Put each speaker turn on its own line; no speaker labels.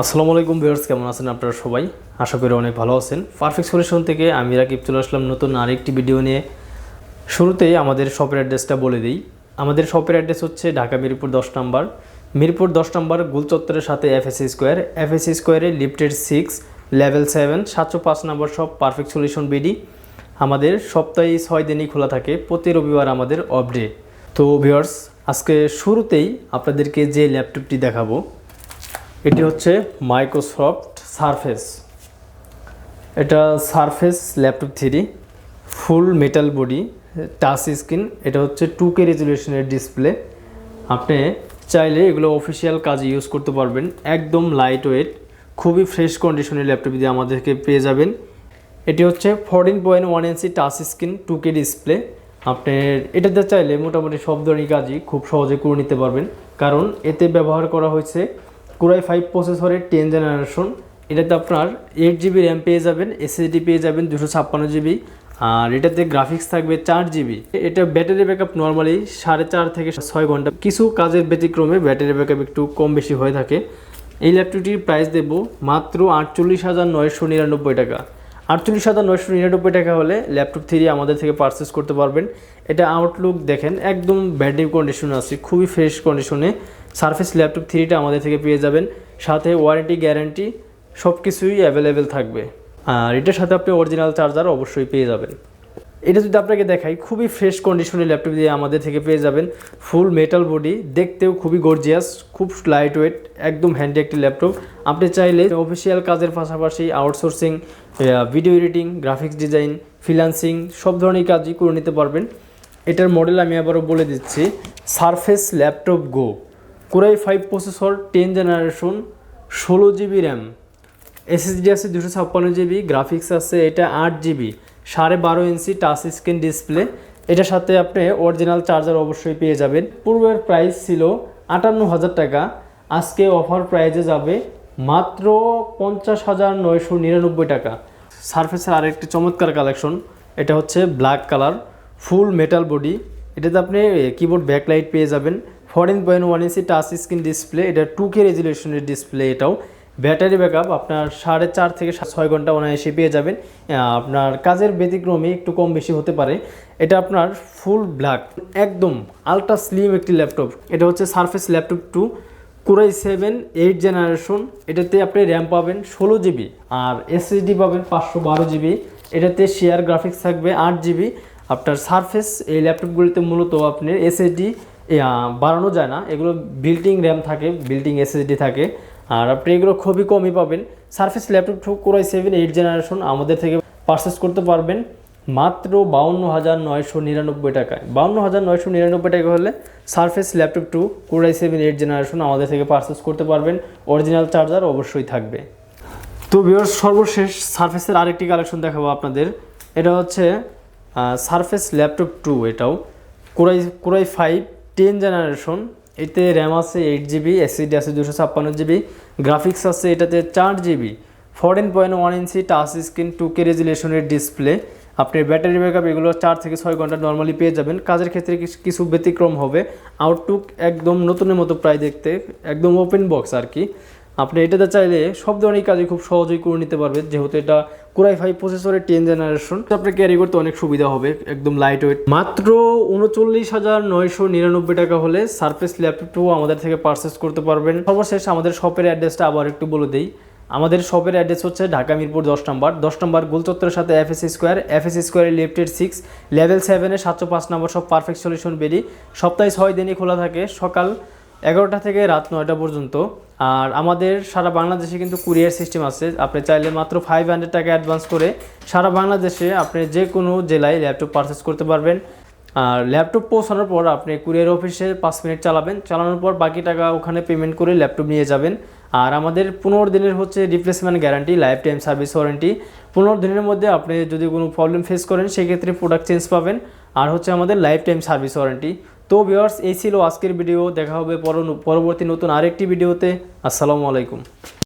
আসসালামু আলাইকুম ভিউয়ার্স, কেমন আছেন আপনারা সবাই? আশা করি অনেক ভালো আছেন। পারফেক্ট সলিউশন থেকে আমি রাকিব চলে আসলাম নতুন আরেকটি ভিডিও নিয়ে। শুরুতেই আমাদের শপের অ্যাড্রেসটা বলে দিই। আমাদের শপের অ্যাড্রেস হচ্ছে ঢাকা মিরপুর দশ নম্বর। মিরপুর দশ নম্বর গুলচত্বরের সাথে এফএসসি স্কোয়ার এফএসসি স্কোয়ারে লিফটেড সিক্স লেভেল সেভেন সাতশো পাঁচ number shop perfect solution BD আমাদের সপ্তাহে ছয় দিনই খোলা থাকে, প্রতি রবিবার আমাদের অফ ডে তো ভিউয়ার্স, আজকে শুরুতেই আপনাদেরকে যে ল্যাপটপটি দেখাবো এটি হচ্ছে মাইক্রোসফট সারফেস। এটা Surface laptop three, full metal body, touch screen, এটা হচ্ছে টু কে রেজুলেশনের ডিসপ্লে। আপনি চাইলে এগুলো অফিসিয়াল কাজে ইউজ করতে পারবেন, একদম লাইট ওয়েট খুবই ফ্রেশ কন্ডিশনের ল্যাপটপ দিয়ে আমাদেরকে পেয়ে যাবেন। এটি হচ্ছে fourteen point one inch touch screen two K display. আপনি এটাতে চাইলে মোটামুটি সব ধরনের কাজই খুব সহজে করে নিতে পারবেন, কারণ এতে ব্যবহার করা হয়েছে কুরাই ফাইভ প্রসেসরের টেন জেনারেশন এটাতে আপনার এইট জিবি র্যাম পেয়ে যাবেন এসএসডি পেয়ে যাবেন, দুশো ছাপ্পান্ন জিবি আর এটাতে গ্রাফিক্স থাকবে চার জিবি এটা ব্যাটারি ব্যাকআপ নর্মালি সাড়ে চার থেকে ছয় ঘণ্টা। কিছু কাজের ব্যতিক্রমে ব্যাটারি ব্যাক আপ একটু কম বেশি হয়ে থাকে। এই ল্যাপটপটির প্রাইস দেব মাত্র আটচল্লিশ হাজার নয়শো নিরানব্বই টাকা। আটচল্লিশ হাজার নয়শো নিরানব্বই টাকা হলে ল্যাপটপ থ্রি আমাদের থেকে পারচেস করতে পারবেন। এটা আউটলুক দেখেন, একদম ব্যাটারি কন্ডিশনে আছে, খুবই ফ্রেশ কন্ডিশনে সার্ফেস ল্যাপটপ থ্রিটা আমাদের থেকে পেয়ে যাবেন। সাথে ওয়ারেন্টি গ্যারান্টি সব কিছুই অ্যাভেলেবেল থাকবে। আর এটার সাথে আপনি অরিজিনাল চার্জার অবশ্যই পেয়ে যাবেন। এটা যদি আপনাকে দেখাই, খুবই ফ্রেশ কন্ডিশনের ল্যাপটপ দিয়ে আমাদের থেকে পেয়ে যাবেন ফুল মেটাল বডি দেখতেও খুবই গর্জিয়াস খুব লাইট ওয়েট একদম হ্যান্ডি একটি ল্যাপটপ আপনি চাইলে অফিসিয়াল কাজের পাশাপাশি outsourcing video editing graphics design freelancing সব ধরনের কাজই করে নিতে পারবেন। এটার মডেল আমি আবারও বলে দিচ্ছি Surface laptop go core i five processor ten generation ষোলো জিবি র্যাম এসএসডি আছে দুশো ছাপ্পান্ন জিবি গ্রাফিক্স আছে এটা আট জিবি সাড়ে বারো ইঞ্চি টাচ স্ক্রিন ডিসপ্লে এটার সাথে আপনি অরিজিনাল চার্জার অবশ্যই পেয়ে যাবেন। পূর্বের প্রাইস ছিল আটান্ন হাজার টাকা। আজকে অফার প্রাইজে যাবে মাত্র পঞ্চাশ হাজার নয়শো নিরানব্বই টাকা। সারফেসের আরেকটি চমৎকার কালেকশন এটা হচ্ছে black colour full metal body এটাতে আপনি কিবোর্ড ব্যাকলাইট পেয়ে যাবেন। Fourteen point one inch touch screen display এটা টু কে রেজুলেশনের ডিসপ্লে এটাও। ব্যাটারি ব্যাকআপ আপনার সাড়ে চার থেকে ছয় ঘণ্টা অনায়াসে পেয়ে যাবেন। আপনার কাজের ব্যতিক্রমে একটু কম বেশি হতে পারে। এটা আপনার ফুল ব্ল্যাক, একদম আলট্রা স্লিম একটি ল্যাপটপ। এটা হচ্ছে Surface laptop two, core i seven, eight generation. এটাতে আপনি র্যাম পাবেন ষোলো জিবি আর এসএসডি পাবেন পাঁচশো বারো জিবি। এটাতে শেয়ার গ্রাফিক্স থাকবে আট জিবি। আপনার সারফেস এই ল্যাপটপগুলিতে মূলত আপনার এসএসডি বাড়ানো যায় না। এগুলো বিল্টিং র্যাম থাকে বিল্টিং এসএসডি থাকে। আর আপনি এগুলো খুবই কমই পাবেন। Surface laptop two core i seven eight generation আমাদের থেকে পারচেস করতে পারবেন মাত্র বাউন্ন হাজার নয়শো নিরানব্বই টাকায়। বাউন্ন হাজার নয়শো নিরানব্বই টাকা হলে Surface laptop two core i seven eight generation আমাদের থেকে পারচেস করতে পারবেন। অরিজিনাল চার্জার অবশ্যই থাকবে। তো ভিউয়ার্স সর্বশেষ সার্ফেসের আরেকটি কালেকশন দেখাবো আপনাদের। এটা হচ্ছে সারফেস ল্যাপটপ টু এটাও। Core I core I five ten generation এতে র্যাম আছে এইট জিবি এসিডি আছে দুশো ছাপ্পান্ন জিবি গ্রাফিক্স আছে এটাতে চার GB fourteen point one inch touch screen two K রেজুলেশনের display আপনি ব্যাটারি ব্যাকআপ এগুলো চার থেকে ছয় ঘণ্টা নর্মালি পেয়ে যাবেন। কাজের ক্ষেত্রে কিছু- ব্যতিক্রম হবে। আউটলুক একদম নতুনের মতো প্রায় দেখতে, একদম ওপেন বক্স আর কি। আপনি এটাতে চাইলে সব ধরনের কাজে খুব সহজেই করে নিতে পারবেন, যেহেতু এটা কুরাই ফাইভ প্রসেসরের টেন জেনারেশন আপনার ক্যারি করতে অনেক সুবিধা হবে, একদম লাইট ওয়েট মাত্র উনচল্লিশ হাজার নয়শো নিরানব্বই টাকা হলে সারফেস ল্যাপটপও আমাদের থেকে পারচেস করতে পারবেন। সর্বশেষ আমাদের শপের অ্যাড্রেসটা আবার একটু বলে দিই। আমাদের শপের অ্যাড্রেস হচ্ছে ঢাকা মিরপুর দশ নম্বর। দশ নম্বর গোলচত্বরের সাথে F S square F S স্কোয়ারের লেফটের সিক্স লেভেল সেভেনে সাতশো পাঁচ নম্বর সব পারফেক্ট সলিউশন বেরি। সপ্তাহে ছয় দিনই খোলা থাকে, সকাল এগারোটা থেকে রাত নয়টা পর্যন্ত। আর আমাদের সারা বাংলাদেশে কিন্তু কুরিয়ার সিস্টেম আছে। আপনি চাইলে মাত্র ফাইভ হান্ড্রেড টাকা অ্যাডভান্স করে সারা বাংলাদেশে আপনি যে কোনো জেলায় ল্যাপটপ পারচেস করতে পারবেন। আর ল্যাপটপ পৌঁছানোর পর আপনি কুরিয়ার অফিসে পাঁচ মিনিট চালাবেন। চালানোর পর বাকি টাকা ওখানে পেমেন্ট করে ল্যাপটপ নিয়ে যাবেন। আর আমাদের পনেরো দিনের হচ্ছে replacement guarantee lifetime service warranty পনেরো দিনের মধ্যে আপনি যদি কোনো প্রবলেম ফেস করেন, সেক্ষেত্রে প্রোডাক্ট চেঞ্জ পাবেন। আর হচ্ছে আমাদের লাইফ টাইম সার্ভিস ওয়ারেন্টি তো ভিওয়ার্স এই ছিল আজকের ভিডিও। দেখা হবে পরবর্তী নতুন আরেকটি ভিডিওতে। আসসালামু আলাইকুম।